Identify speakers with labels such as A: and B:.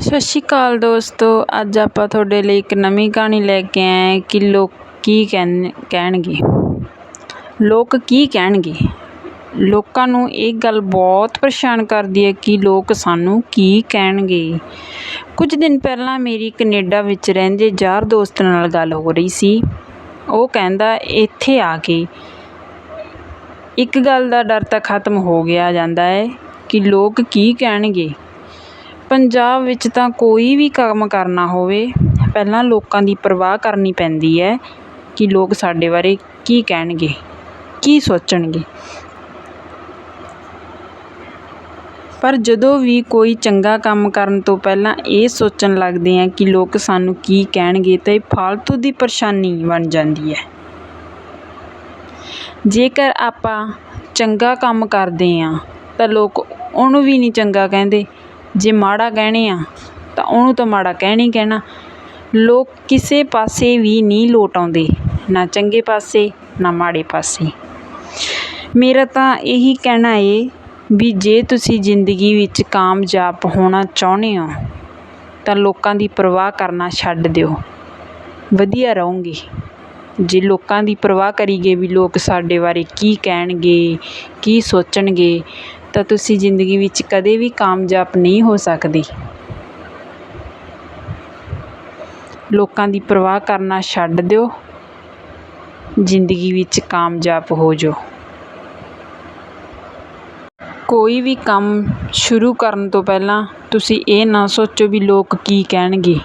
A: ਸਤਿ ਸ਼੍ਰੀ ਅਕਾਲ ਦੋਸਤੋ, ਅੱਜ ਆਪਾਂ ਤੁਹਾਡੇ ਲਈ ਇੱਕ ਨਵੀਂ ਕਹਾਣੀ ਲੈ ਕੇ ਆਏ ਕਿ ਲੋਕ ਕੀ ਕਹਿਣ, ਕਹਿਣਗੇ। ਲੋਕ ਕੀ ਕਹਿਣਗੇ? ਲੋਕਾਂ ਨੂੰ ਇਹ ਗੱਲ ਬਹੁਤ ਪਰੇਸ਼ਾਨ ਕਰਦੀ ਹੈ ਕਿ ਲੋਕ ਸਾਨੂੰ ਕੀ ਕਹਿਣਗੇ। ਕੁਝ ਦਿਨ ਪਹਿਲਾਂ ਮੇਰੀ ਕੈਨੇਡਾ ਵਿੱਚ ਰਹਿੰਦੇ ਯਾਰ ਦੋਸਤ ਨਾਲ ਗੱਲ ਹੋ ਰਹੀ ਸੀ। ਉਹ ਕਹਿੰਦਾ, ਇੱਥੇ ਆ ਕੇ ਇੱਕ ਗੱਲ ਦਾ ਡਰ ਤਾਂ ਖਤਮ ਹੋ ਗਿਆ ਜਾਂਦਾ ਹੈ ਕਿ ਲੋਕ ਕੀ ਕਹਿਣਗੇ? ਪੰਜਾਬ ਵਿੱਚ ਤਾਂ ਕੋਈ ਵੀ ਕੰਮ ਕਰਨਾ ਹੋਵੇ, ਪਹਿਲਾਂ ਲੋਕਾਂ ਦੀ ਪਰਵਾਹ ਕਰਨੀ ਪੈਂਦੀ ਹੈ ਕਿ ਲੋਕ ਸਾਡੇ ਬਾਰੇ ਕੀ ਕਹਿਣਗੇ, ਕੀ ਸੋਚਣਗੇ। ਪਰ ਜਦੋਂ ਵੀ ਕੋਈ ਚੰਗਾ ਕੰਮ ਕਰਨ ਤੋਂ ਪਹਿਲਾਂ ਇਹ ਸੋਚਣ ਲੱਗਦੇ ਹਾਂ ਕਿ ਲੋਕ ਸਾਨੂੰ ਕੀ ਕਹਿਣਗੇ ਤਾਂ ਇਹ ਫਾਲਤੂ ਦੀ ਪਰੇਸ਼ਾਨੀ ਬਣ ਜਾਂਦੀ ਹੈ। ਜੇਕਰ ਆਪਾਂ ਚੰਗਾ ਕੰਮ ਕਰਦੇ ਹਾਂ ਤਾਂ ਲੋਕ ਉਹਨੂੰ ਵੀ ਨਹੀਂ ਚੰਗਾ ਕਹਿੰਦੇ। ਜੇ ਮਾੜਾ ਕਹਿਣੇ ਆ, ਤਾਂ ਉਹਨੂੰ ਤਾਂ ਮਾੜਾ ਕਹਿਣਾ ਹੀ ਕਹਿਣਾ। ਲੋਕ ਕਿਸੇ ਪਾਸੇ ਵੀ ਨਹੀਂ ਲੋਟ ਆਉਂਦੇ, ਨਾ ਚੰਗੇ ਪਾਸੇ, ਨਾ ਮਾੜੇ ਪਾਸੇ। ਮੇਰਾ ਤਾਂ ਇਹੀ ਕਹਿਣਾ ਏ ਵੀ ਜੇ ਤੁਸੀਂ ਜ਼ਿੰਦਗੀ ਵਿੱਚ ਕਾਮਯਾਬ ਹੋਣਾ ਚਾਹੁੰਦੇ ਹੋ, ਤਾਂ ਲੋਕਾਂ ਦੀ ਪਰਵਾਹ ਕਰਨਾ ਛੱਡ ਦਿਓ। ਵਧੀਆ ਰਹੋਗੇ। ਜੇ ਲੋਕਾਂ ਦੀ ਪਰਵਾਹ ਕਰੀ ਗਏ ਵੀ ਲੋਕ ਸਾਡੇ ਬਾਰੇ ਕੀ ਕਹਿਣਗੇ, ਕੀ ਸੋਚਣਗੇ ਤਾਂ ਤੁਸੀਂ ਜ਼ਿੰਦਗੀ ਵਿੱਚ ਕਦੇ ਵੀ ਕਾਮਯਾਬ ਨਹੀਂ ਹੋ ਸਕਦੇ। ਲੋਕਾਂ ਦੀ ਪਰਵਾਹ ਕਰਨਾ ਛੱਡ ਦਿਓ। ਜ਼ਿੰਦਗੀ ਵਿੱਚ ਕਾਮਯਾਬ ਹੋ ਜਾਓ। ਕੋਈ ਵੀ ਕੰਮ ਸ਼ੁਰੂ ਕਰਨ ਤੋਂ ਪਹਿਲਾਂ ਤੁਸੀਂ ਇਹ ਨਾ ਸੋਚੋ ਵੀ ਲੋਕ ਕੀ ਕਹਿਣਗੇ।